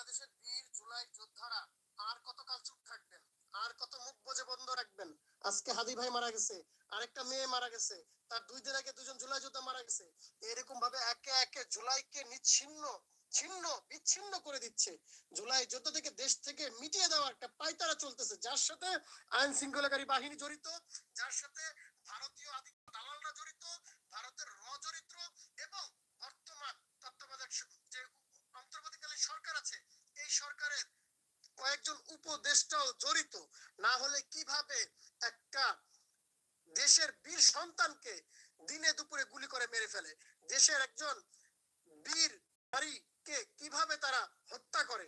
বাংলাদেশের বীর জুলাই যোদ্ধারা আর কতকাল চুপ থাকবেন? আর কত মুখ বুজে বন্ধ রাখবেন? আজকে হাদি ভাই মারা গেছে, আরেকটা মেয়ে মারা গেছে, তার দুই দিন আগে দুজন জুলাই যোদ্ধা মারা গেছে। এরকম ভাবে একে একে জুলাইকে নিচ্ছিন্ন, ছিন্ন, বিচ্ছিন্ন করে দিচ্ছে। জুলাই যোদ্ধা থেকে দেশ থেকে মিটিয়ে দেওয়া একটা পাইতারা চলতেছে, যার সাথে আইন শৃঙ্খলাকারী বাহিনী জড়িত, যার সাথে ভারতীয় আধিপত্য দালালরা জড়িত ভারতের র চরিত্র এবং বর্তমান তত্ত্বাবধায়ক স- যে অন্তর্বর্তীকালীন সরকার আছে এই সরকারের কয়েকজন উপদেষ্টাও জড়িত। না হলে কীভাবে একটা দেশের বীর সন্তানকে দিনে দুপুরে গুলি করে মেরে ফেলে? দেশের একজন বীর নারীকে কীভাবে তারা হত্যা করে?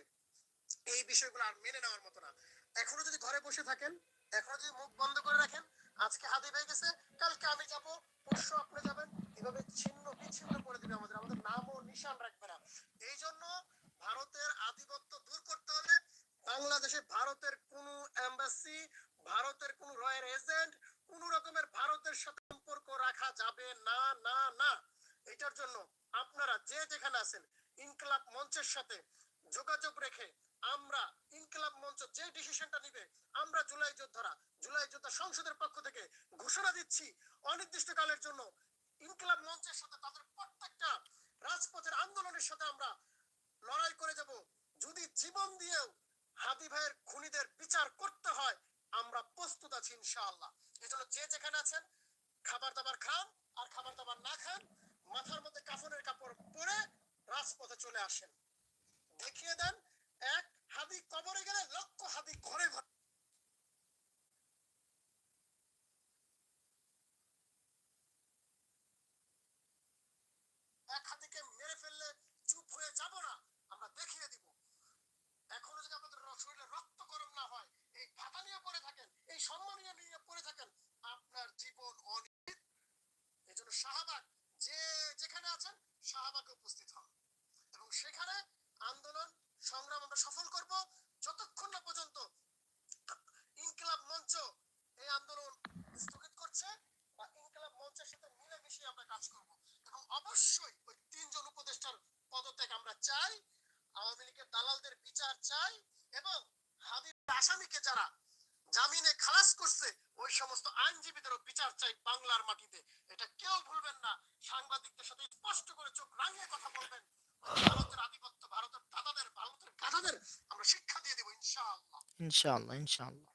এই বিষয়গুলো আর মেনে নেওয়ার মতো না। এখনও যদি ঘরে বসে থাকেন, এখনও যদি মুখ বন্ধ করে রাখেন, আজকে হাদি ভাই গেছে, কালকে আমি যাব, পরশু আপনি যাবেন। এভাবে ছিন্ন বিচ্ছিন্ন করে দিবে আমাদের। আমাদের নাম নিশান রাখবে না। এই জন্য ভারতের আধিপত্য দূর করতে হলে বাংলাদেশে ভারতের কোন এম্বাসি ভারতের কোন রয়্যাল এজেন্ট কোন রকমের ভারতের সাথে সম্পর্ক রাখা যাবে না না না। এটার জন্য আপনারা যে যেখানে আছেন, ইনকলাব মঞ্চের সাথে যোগাযোগ রেখে আমরা ইনকলাব মঞ্চ যে ডিসিশনটা নিবে, আমরা জুলাই যোদ্ধারা, জুলাই যোদ্ধা সংসদের পক্ষ থেকে ঘোষণা দিচ্ছি, অনির্দিষ্টকালের জন্য ইনকলাব মঞ্চের সাথে তাদের প্রত্যেকটা রাজপথের আন্দোলনের সাথে আমরা লড়াই করে যাব। যদি জীবন দিয়েও হাদি ভাইয়ের খুনিদের বিচার করতে হয়, আমরা প্রস্তুত আছি ইনশাআল্লাহ। এজন্য যে যেখানে আছেন, খাবার দাবার খান, আর খাবার দাবার না খান, মাথার মধ্যে কাফনের কাপড় পরে রাজপথে চলে আসেন। দেখিয়ে দেন, এক হাদি কবরে গেলে লক্ষ হাদি ঘরে ঘরে। এক হাতিকে মেরে ফেললে চুপ হয়ে যাব না আমরা দেখিয়ে দিব এখনও যদি আপনাদের র- শরীরে রক্ত গরম না হয় এই ভাতা নিয়ে পড়ে থাকেন এই সম্মানীয় নিয়ে পড়ে থাকেন আপনার জীবন অনিশ্চিত এই জন্য শাহবাগ, যে যেখানে আছেন, শাহবাগে উপস্থিত হন। এবং সেখানে আন্দোলন, সংগ্রাম আমরা সফল করব। যতক্ষণ না পর্যন্ত ইনকিলাব মঞ্চ এই আন্দোলন স্থগিত করছে বা ইনকিলাব মঞ্চের সাথে মিলেমিশে আমরা কাজ করব। এবং অবশ্যই ওই তিনজন উপদেষ্টার পদত্যাগ আমরা চাই। আওয়ামী লীগের দালালদের বিচার চাই এবং হাবিব আসামিকে যারা জামিনে খালাস করছে ওই সমস্ত আইনজীবীদেরও বিচার চাই বাংলার মাটিতে। এটা কেউ ভুলবেন না। সাংবাদিকদের সাথে স্পষ্ট করে চোখ রাঙিয়ে কথা বলবেন। ভারতের আধিপত্য ভারতের দাদাদের ভারতের গাধাদের আমরা শিক্ষা দিয়ে দেবো ইনশাআল্লাহ। ইনশাআল্লাহ ইনশাআল্লাহ।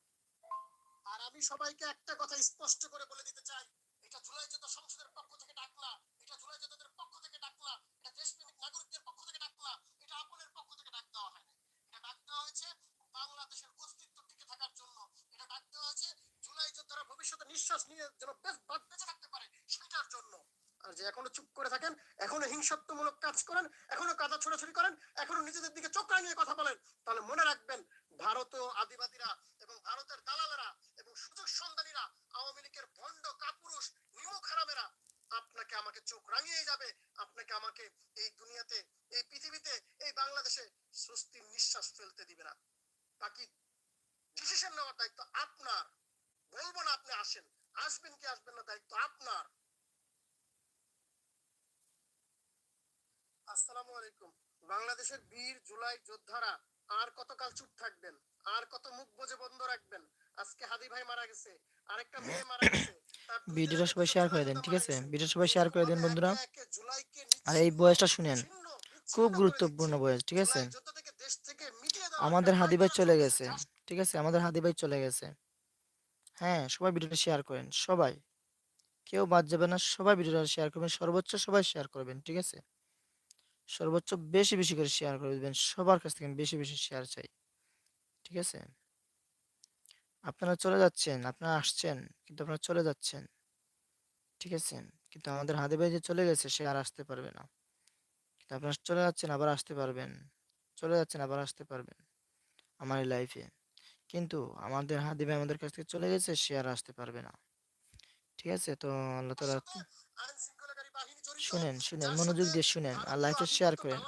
আর আমি সবাইকে একটা কথা স্পষ্ট করে বলে দিতে চাই এটা জুলাই যোদ্ধা সংসদের পক্ষ থেকে ডাকলা এটা জুলাই যোদ্ধাদের পক্ষ থেকে ডাকলা এটা দেশপ্রেমিক নাগরিকদের পক্ষ থেকে ডাকলা এটা আপনের পক্ষ থেকে ডাক দেওয়া হয়নি এটা ডাক দেওয়া হয়েছে বাংলাদেশের অস্তিত্ব টিকে থাকার জন্য এটা ডাক দেওয়া হয়েছে জুলাই যোদ্ধারা ভবিষ্যতে নিঃশ্বাস নিয়ে যেন বেশ বা- বেঁচে থাকতে পারে সেটার জন্য আর যে এখনও চুপ করে থাকেন এখনও হিংসাত্মমূলক কাজ করেন, এখনও কাদা ছোড়াছুড়ি করেন, এখনও নিজেদের দিকে চোখ রাঙিয়ে কথা বলেন। তাহলে মনে রাখবেন, ভারতীয় আদিবাদীরা এবং ভারতের দালালেরা এবং সুযোগ সন্ধানীরা, আওয়ামী লীগের ভণ্ড কাপুরুষ নিমক হারামেরা, আপনাকে আমাকে চোখ রাঙিয়ে যাবে, আপনাকে আমাকে এই দুনিয়াতে, এই পৃথিবীতে, এই বাংলাদেশে স্বস্তির নিঃশ্বাস ফেলতে দিবে না। বাকি ডিসিশন নেওয়ার দায়িত্ব আপনার। বলব না আপনি আসেন। আসবেন কি আসবেন না, দায়িত্ব আপনার। আসসালামু আলাইকুম। বাংলাদেশের বীর জুলাই যোদ্ধারা আর কতকাল চুপ থাকবেন? আর কত মুখ বুজে বন্ধ রাখবেন? আজকে হাদি ভাই মারা গেছে আরেকটা মেয়ে মারা গেছে। ভিডিওটা সবাই শেয়ার করে দেন ঠিক আছে? ভিডিও সবাই শেয়ার করে দেন বন্ধুরা। আর এই বয়সটা শুনেন খুব গুরুত্বপূর্ণ বয়স ঠিক আছে? আমাদের হাদি ভাই চলে গেছে ঠিক আছে? আমাদের হাদি ভাই চলে গেছে। হ্যাঁ সবাই ভিডিওটা শেয়ার করেন সবাই। কেউ বাদ যাবে না সবাই ভিডিওটা শেয়ার করবেন সর্বোচ্চ সবাই শেয়ার করবেন ঠিক আছে? সর্বোচ্চ বেশি বেশি করে শেয়ার করে দিবেন। সবার কাছ থেকে বেশি বেশি শেয়ার চাই। ঠিক আছে? আপনারা চলে যাচ্ছেন, আপনারা আসছেন, কিন্তু আপনারা চলে যাচ্ছেন। ঠিক আছে? কিন্তু আমাদের ভাই যে চলে গেছে, সে আর আসতে পারবে না। কিন্তু আপনারা চলে যাচ্ছেন, আবার আসতে পারবেন। চলে যাচ্ছেন, আবার আসতে পারবেন আমার লাইফে কিন্তু আমাদের হাদি ভাই আমাদের কাছ থেকে চলে গেছে, সে আর আসতে পারবে না। ঠিক আছে? তো আল্লাহ তালা সাথে আইন শৃঙ্খলাকারী বাহিনী জড়িত, শুনেন শুনেন, মনোযোগ দিয়ে শুনেন আর লাইফে শেয়ার করেন।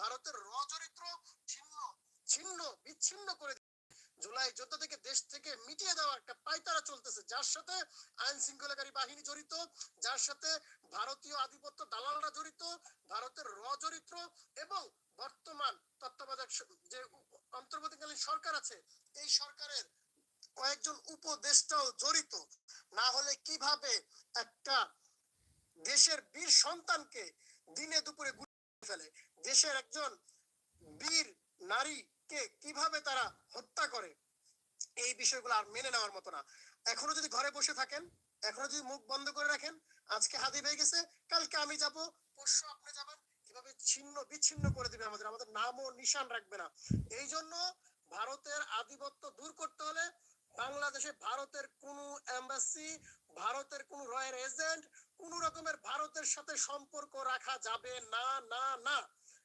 ভারতের র চরিত্র ছিন্ন ছিন্ন, বিচ্ছিন্ন করে জুলাই থেকে দেশ থেকে মিটিয়ে দেওয়া একটা পাইতারা চলতেছে। যার সাথে আইন শৃঙ্খলাকারী বাহিনী জড়িত, যার সাথে ভারতীয় আধিপত্য দালালরা জড়িত, ভারতের র চরিত্র এবং বর্তমান তত্ত্বাবধায়ক যে অন্তর্বর্তীকালীন সরকার আছে, এই সরকারের কয়েকজন উপদেষ্টাও জড়িত। না হলে কীভাবে একটা দেশের বীর সন্তানকে দিনে দুপুরে গুলি ফেলে। দেশের একজন বীর নারীকে কীভাবে তারা হত্যা করে, এই বিষয়গুলো আর মেনে নেওয়ার মতো না। এখনও যদি ঘরে বসে থাকেন, এখনও যদি মুখ বন্ধ করে রাখেন, আজকে হাদি হয়ে গেছে, কালকে আমি যাব, পরশু আপনি যাবেন, এভাবে ছিন্ন বিচ্ছিন্ন করে দিবে আমাদের। আমাদের নাম ও নিশান রাখবে না। এই জন্য ভারতের আধিপত্য দূর করতে হলে বাংলাদেশে ভারতের কোনো এম্বাসি ভারতের কোনো রয়্যাল এজেন্ট কোন রকমের ভারতের সাথে সম্পর্ক রাখা যাবে না না না।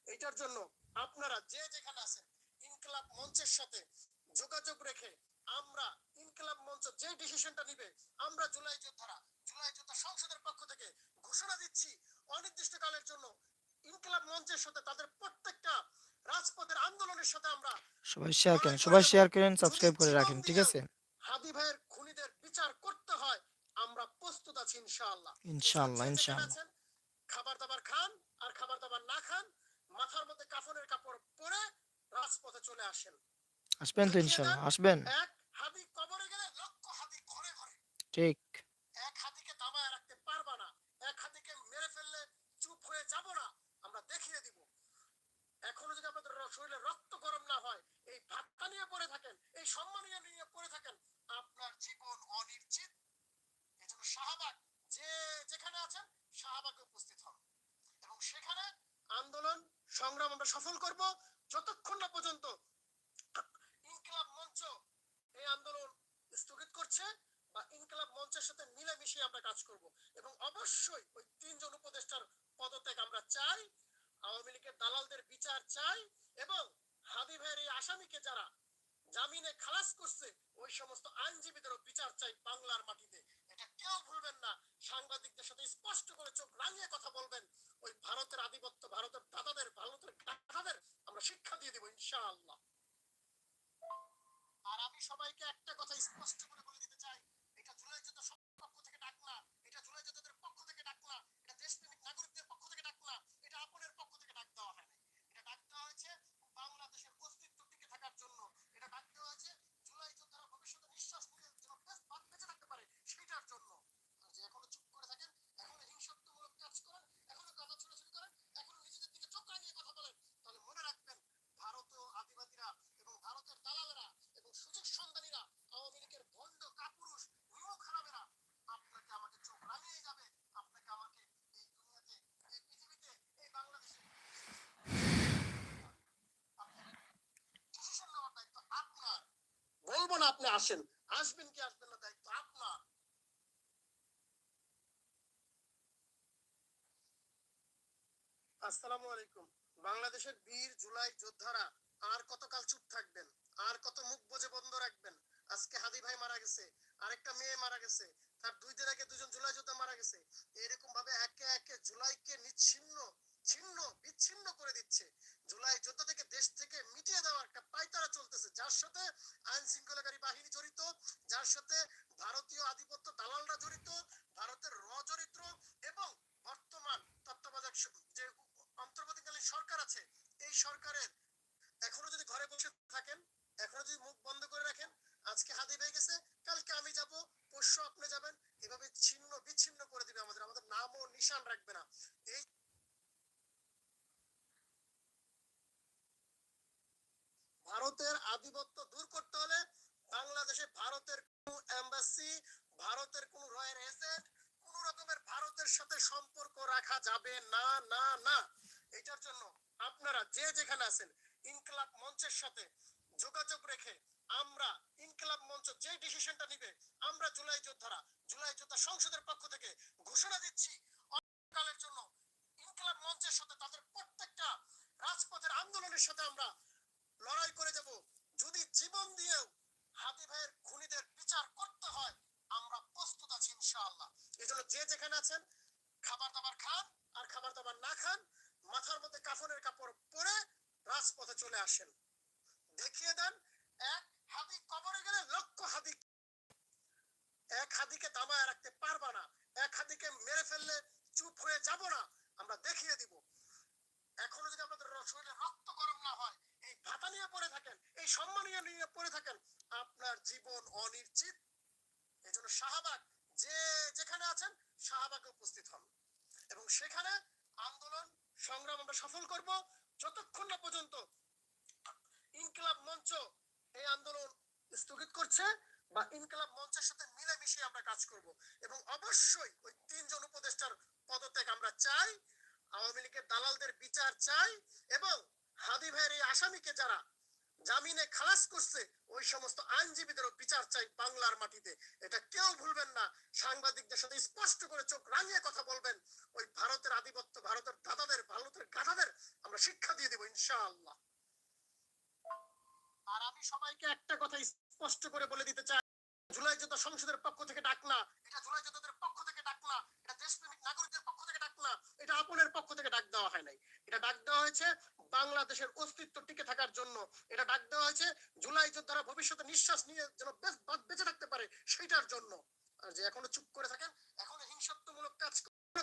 এটার জন্য আপনারা যে যেখানে আছেন ইনকলাব মঞ্চের সাথে যোগাযোগ রেখে আমরা ইনকলাব মঞ্চ যে ডিসিশনটা নিবে আমরা জুলাই যোদ্ধারা জুলাই যোদ্ধা সংসদের পক্ষ থেকে ঘোষণা দিচ্ছি অনির্দিষ্টকালের জন্য ইনকলাব মঞ্চের সাথে তাদের প্রত্যেকটা রাজপথের আন্দোলনের সাথে আমরা সবাই শেয়ার করেন সবাই শেয়ার করেন সাবস্ক্রাইব করে রাখেন ঠিক আছে? হাদি ভাইয়ের খুনিদের বিচার করতে হয় আমরা প্রস্তুত আছি ইনশাআল্লাহ। ইনশাআল্লাহ ইনশাআল্লাহ। খাবার দাবার খান আর খাবার দাবার না খান মাথার মধ্যে কাফনের কাপড় পরে রাজপথে চলে আসেন। আসবেন তো ইনশাআল্লাহ আসবেন। এক কবরে গেলে লক্ষ ঘরে ঘরে। ঠিক। এক হাতিকে দামায় রাখতে পারবা না এক হাতিকে মেরে ফেললে চুপ হয়ে যাব না আমরা দেখিয়ে দিব। এখনও যদি আপনাদের শরীরে রক্ত গরম না হয় এই ভাতটা নিয়ে পড়ে থাকেন এই সম্মানীয় নিয়ে পড়ে থাকেন আপনার জীবন অনিশ্চিত এজন্য শাহবাগ যে যেখানে আছেন শাহবাগে উপস্থিত হন এবং সেখানে আন্দোলন সংগ্রাম আমরা সফল করব যতক্ষণ না পর্যন্ত ইনকিলাব মঞ্চ এই আন্দোলন স্থগিত করছে বা ইনকিলাব মঞ্চের সাথে মিলেমিশে আমরা কাজ করব। এবং অবশ্যই ওই তিনজন উপদেষ্টার পদত্যাগ আমরা চাই, আওয়ামী লীগের দালালদের বিচার চাই এবং হাদি ভাইয়ের এই আসামিকে যারা জামিনে খালাস করছে, ওই সমস্ত আইনজীবীদেরও বিচার চাই বাংলার মাটিতে। এটা কেউ ভুলবেন না। সাংবাদিকদের সাথে স্পষ্ট করে চোখ রাঙিয়ে কথা বলবেন। ওই ভারতের আধিপত্য, ভারতের দাদাদের ভারতের দাদাদের আমরা শিক্ষা দিয়ে দিব ইনশাআল্লাহ। আর আমি সবাইকে একটা কথা স্পষ্ট করে বলে দিতে চাই। এটা জুলাই যোদ্ধা সবার পক্ষ থেকে ডাক না এটা জুলাই যোদ্ধাদের পক্ষ থেকে ডাক না এটা দেশপ্রেমিক নাগরিকদের পক্ষ থেকে ডাক না এটা আপনের পক্ষ থেকে ডাক দেওয়া হয় এটা ডাক দেওয়া হয়েছে বাংলাদেশের অস্তিত্ব টিকে থাকার জন্য এটা ডাক দেওয়া হয়েছে জুলাই যোদ্ধারা ভবিষ্যতে নিঃশ্বাস নিয়ে যেন বেশ- বাঁচ- বেঁচে থাকতে পারে সেটার জন্য আর যে এখনও চুপ করে থাকেন এখনও হিংসাত্মমূলক কাজ করেন এখনও কথা ছোড়াছুড়ি করেন এখনও নিজেদের দিকে চোখ রাঙিয়ে কথা বলেন তাহলে মনে রাখবেন ভারতীয় আদিবাসীরা এবং ভারতের দালালেরা এবং সুযোগ সন্ধানীরা আওয়ামী লীগের ভণ্ড কাপুরুষ নিমক হারাবেরা আপনাকে আমাকে চোখ রাঙিয়ে যাবে আপনাকে আমাকে এই দুনিয়াতে এই পৃথিবীতে এই বাংলাদেশে ডিসিশন নেওয়ার দায়িত্ব আপনার বলব না আপনি আসেন? আসবেন কি আসবেন না? দায়িত্ব আপনার। আসসালামু আলাইকুম। বাংলাদেশের বীর, জুলাই যোদ্ধারা আর কতকাল চুপ থাকবেন? আর কত মুখ বোঝে বন্ধ রাখবেন? আজকে হাদি ভাই মারা গেছে, আরেকটা মেয়ে মারা গেছে, তার দুই দিন আগে দুজন জুলাই যোদ্ধা মারা গেছে। এরকম ভাবে একে একে জুলাইকে নিচ্ছিন্ন ছিন্ন, বিচ্ছিন্ন করে দিচ্ছে। জুলাই যোদ্ধা থেকে দেশ থেকে মিটিয়ে দেওয়া একটা পাইতারা চলতেছে। যার সাথে আইন শৃঙ্খলাকারী বাহিনী জড়িত, যার সাথে ভারতীয় আধিপত্য দালালরা জড়িত, ভারতের র চরিত্র এবং বর্তমান তত্ত্বাবধায়ক যে অন্তর্বর্তীকালীন সরকার আছে, এই সরকারের এখনও যদি ঘরে বসে থাকেন, এখনও যদি মুখ বন্ধ করে রাখেন, আজকে হাদি হয়ে গেছে, কালকে আমি যাব, পরশু আপনি যাবেন, এভাবে ছিন্ন, বিচ্ছিন্ন করে দিবে আমাদের। আমাদের নাম ও নিশান রাখবে না। এই ভারতের আধিপত্য দূর করতে হলে বাংলাদেশে ভারতের কোনো এম্বাসি ভারতের কোনো রয়্যাল এজেন্ট কোন রকমের ভারতের সাথে সম্পর্ক রাখা যাবে না না না। এটার জন্য আপনারা যে যেখানে আছেন, ইনকলাব মঞ্চের সাথে যোগাযোগ রেখে আমরা ইনকলাব মঞ্চ যে ডিসিশনটা নিবে, আমরা জুলাই যোদ্ধারা, জুলাই যোদ্ধা সংসদের পক্ষ থেকে ঘোষণা দিচ্ছি অনন্তকালের জন্য ইনকলাব মঞ্চের সাথে তাদের প্রত্যেকটা রাজপথের আন্দোলনের সাথে আমরা লড়াই করে যাব। যদি জীবন দিয়েও হাদি ভাইয়ের খুনিদের বিচার করতে হয়, আমরা প্রস্তুত আছি ইনশাআল্লাহ। এজন্য যে যেখানে আছেন, খাবার দাবার খান, আর খাবার দাবার না খান, মাথার মধ্যে কাফনের কাপড় পরে রাজপথে চলে আসেন। দেখিয়ে দেন, এক হাদি কবরে গেলে লক্ষ হাদি এক হাদিকে দামায় রাখতে পারবা না। এক হাদিকে মেরে ফেললে চুপ হয়ে যাব না। আমরা দেখিয়ে দিব। এখনও যদি আপনাদের শরীরে রক্ত গরম না হয়, এই ভাতা নিয়ে পড়ে থাকেন, এই সম্মানীয় নিয়ে পড়ে থাকেন, আপনার জীবন অনিশ্চিত। এই জন্য শাহবাগ, যে যেখানে আছেন, শাহবাগে উপস্থিত হন। এবং সেখানে আন্দোলন, সংগ্রাম আমরা সফল করব। যতক্ষণ না পর্যন্ত ইনকিলাব মঞ্চ এই আন্দোলন স্থগিত করছে বা ইনকিলাব মঞ্চের সাথে মিলেমিশে আমরা কাজ করব। এবং অবশ্যই ওই তিনজন উপদেষ্টার পদত্যাগ আমরা চাই। আওয়ামী লীগের দালালদের বিচার চাই এবং হাদি ভাইয়ের এই আসামিকে যারা জামিনে খালাস করছে, ওই সমস্ত আইনজীবীদেরও বিচার চাই বাংলার মাটিতে। এটা কেউ ভুলবেন না। সাংবাদিকদের সাথে স্পষ্ট করে চোখ রাঙিয়ে কথা বলবেন। ওই ভারতের আধিপত্য, ভারতের দাদাদের, ভারতের গাধাদের আমরা শিক্ষা দিয়ে দেব, ইনশাআল্লাহ। আর আমি সবাইকে একটা কথা স্পষ্ট করে বলে দিতে চাই। জুলাই যোদ্ধা সংসদের পক্ষ থেকে ডাক না। এটা জুলাই যোদ্ধাদের এটা আপনের পক্ষ থেকে ডাক দেওয়া হয় নাই। এটা ডাক দেওয়া হয়েছে বাংলাদেশের অস্তিত্ব টিকে থাকার জন্য। এটা ডাক দেওয়া হয়েছে জুলাই যোদ্ধারা ভবিষ্যতে নিঃশ্বাস নিয়ে যেন বেঁচে থাকতে পারে সেটার জন্য। আর যে এখনও চুপ করে থাকেন, এখনও হিংসাত্মমূলক কাজ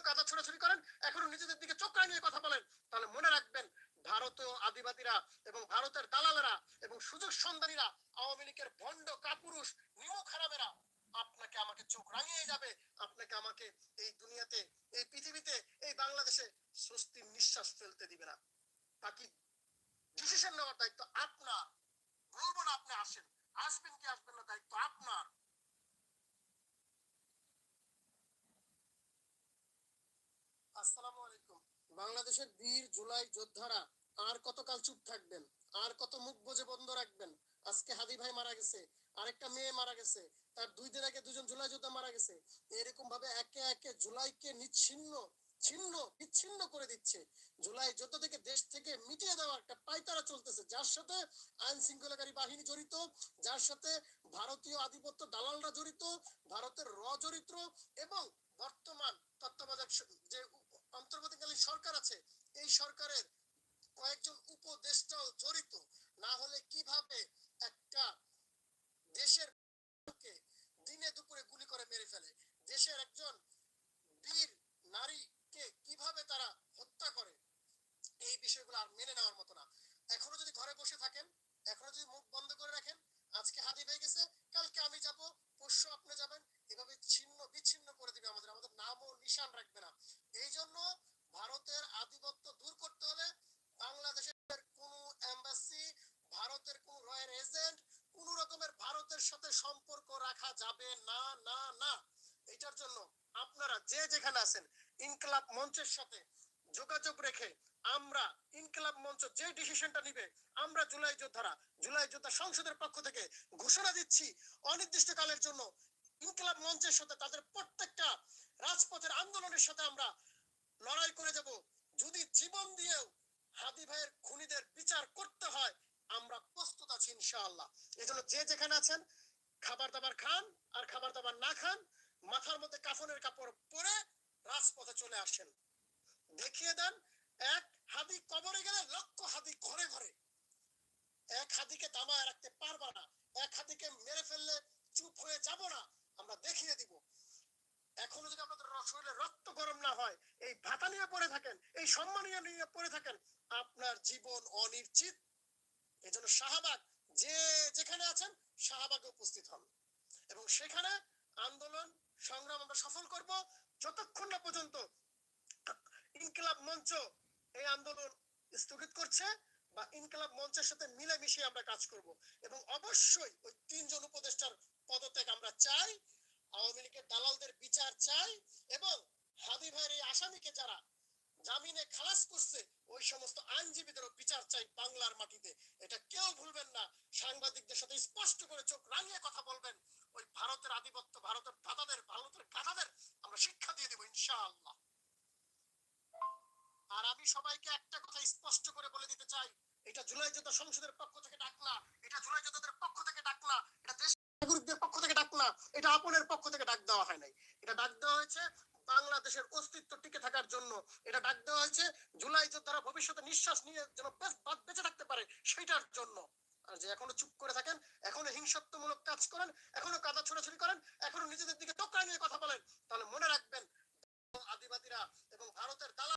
কাদা ছোড়াছুড়ি করেন এখনও নিজেদের দিকে চোখ নিয়ে কথা বলেন তাহলে মনে রাখবেন ভারতীয় আদিবাদীরা এবং ভারতের দালালেরা এবং সুযোগ সন্ধানীরা আওয়ামী লীগের ভণ্ড কাপুরুষ নিমুখ হারামেরা আপনাকে আমাকে চোখ রাঙিয়ে যাবে আপনাকে আমাকে এই দুনিয়াতে এই পৃথিবীতে এই বাংলাদেশে স্বস্তির নিঃশ্বাস ফেলতে দিবে না বাকি ডিসিশন নেওয়ার দায়িত্ব আপনার বলব না আপনি আসেন আসবেন কি আসবেন না দায়িত্ব আপনার আসসালামু আলাইকুম। বাংলাদেশের বীর, জুলাই যোদ্ধারা, আর কতকাল চুপ থাকবেন? আর কত মুখ বুজে বন্ধ রাখবেন? আজকে হাদি ভাই মারা গেছে, আরেকটা মেয়ে মারা গেছে, তার দুই দিন আগে দুজন জুলাই যোদ্ধা মারা গেছে। এরকম ভাবে একে একে জুলাইকে নিচ্ছিন্ন, ছিন্ন, বিচ্ছিন্ন করে দিচ্ছে। জুলাই যোদ্ধা থেকে দেশ থেকে মিটিয়ে দেওয়া একটা পাইতারা চলতেছে। যার সাথে আইন শৃঙ্খলাকারী বাহিনী জড়িত, যার সাথে ভারতীয় আধিপত্য দালালরা জড়িত, ভারতের র জড়িত এবং বর্তমান তত্ত্বাবধায়ক যে অন্তর্বর্তীকালীন সরকার আছে, এই সরকারের কয়েকজন উপদেষ্টাও জড়িত। না হলে কীভাবে একটা দেশের দিনে দুপুরে গুলি করে মেরে ফেলে? দেশের একজন বীর নারীকে কীভাবে তারা হত্যা করে? এই বিষয়গুলো আর মেনে নেওয়ার মতো না। এখনও যদি ঘরে বসে থাকেন, এখনও যদি মুখ বন্ধ করে রাখেন, আজকে হাতি হয়ে গেছে, কালকে আমি যাব পরশু আপনি যাবেন এভাবে ছিন্ন বিচ্ছিন্ন করে দিবে আমাদের আমাদের নাম ও নিশান রাখবে না এই জন্য ভারতের আধিপত্য দূর করতে হলে বাংলাদেশের কোন এম্বাসি ভারতের কোন রয়্যাল এজেন্ট কোন রকমের সাথে সম্পর্ক রাখা যাবে না না না। এটার জন্য আপনারা যে যেখানে আছেন, ইনকলাব মঞ্চের সাথে যোগাযোগ রেখে আমরা ইনকলাব মঞ্চ যে ডিসিশনটা নিবে, আমরা জুলাই যোদ্ধারা, জুলাই যোদ্ধা সংসদের পক্ষ থেকে ঘোষণা দিচ্ছি অনির্দিষ্টকালের জন্য ইনকলাব মঞ্চের সাথে তাদের প্রত্যেকটা রাজপথের আন্দোলনের সাথে আমরা লড়াই করে যাব। যদি জীবন দিয়েও হাদি ভাইয়ের খুনিদের বিচার করতে হয় আমরা প্রস্তুত আছি ইনশাআল্লাহ। এই জন্য যে যেখানে আছেন খাবার দাবার খান আর খাবার দাবার না খান, মাথার মধ্যে কাফনের কাপড় পরে রাজপথে চলে আসেন। দেখিয়ে দেন, এক হাদি কবরে গেলে লক্ষ হাদি ঘরে ঘরে। এক হাদিকে দামায় রাখতে পারবা না, এক হাদিকে মেরে ফেললে চুপ হয়ে যাব না, আমরা দেখিয়ে দিব। এখনও যদি আপনাদের শরীরে রক্ত গরম না হয়, এই ভাতা নিয়ে পড়ে থাকেন, এই সম্মানীয় নিয়ে পড়ে থাকেন, আপনার জীবন অনিশ্চিত। এই জন্য শাহবাগ, যে যেখানে আছেন, শাহবাগে উপস্থিত হন। এবং সেখানে আন্দোলন, সংগ্রাম আমরা সফল করব। যতক্ষণ না পর্যন্ত ইনকিলাব মঞ্চ এই আন্দোলন স্থগিত করছে বা ইনকিলাব মঞ্চের সাথে মিলেমিশে আমরা কাজ করব। এবং অবশ্যই ওই তিনজন উপদেষ্টার পদত্যাগ আমরা চাই। আওয়ামী লীগের দালালদের বিচার চাই এবং হাদি ভাইয়ের এই আসামিকে যারা জামিনে খালাস করছে ওই সমস্ত আইনজীবীদেরও বিচার চাই বাংলার মাটিতে। এটা কেউ ভুলবেন না। সাংবাদিকদের সাথে স্পষ্ট করে চোখ রাঙিয়ে কথা বলবেন। ওই ভারতের আধিপত্য, ভারতের দাদাদের, ভারতের গাধাদের আমরা শিক্ষা দিয়ে দেবো ইনশাআল্লাহ। আর আমি সবাইকে একটা কথা স্পষ্ট করে বলে দিতে চাই। এটা জুলাই যোদ্ধা সংসদের পক্ষ থেকে ডাক না এটা জুলাই যোদ্ধাদের পক্ষ থেকে ডাক না এটা দেশ নাগরিকদের পক্ষ থেকে ডাক না এটা আপনের পক্ষ থেকে ডাক দেওয়া হয় নাই। এটা ডাক দেওয়া হয়েছে বাংলাদেশের অস্তিত্ব টিকে থাকার জন্য এটা ডাক দেওয়া হয়েছে। জুলাই যোদ্ধারা ভবিষ্যতে নিঃশ্বাস নিয়ে যেন বেঁচে থাকতে পারে সেটার জন্য। আর যে এখনও চুপ করে থাকেন, এখনও হিংসাত্মমূলক কাজ করেন, এখনও কাদা ছোড়াছুড়ি করেন, এখনও নিজেদের দিকে টোকরা নিয়ে কথা বলেন, তাহলে মনে রাখবেন আদিবাদীরা এবং ভারতের দালাল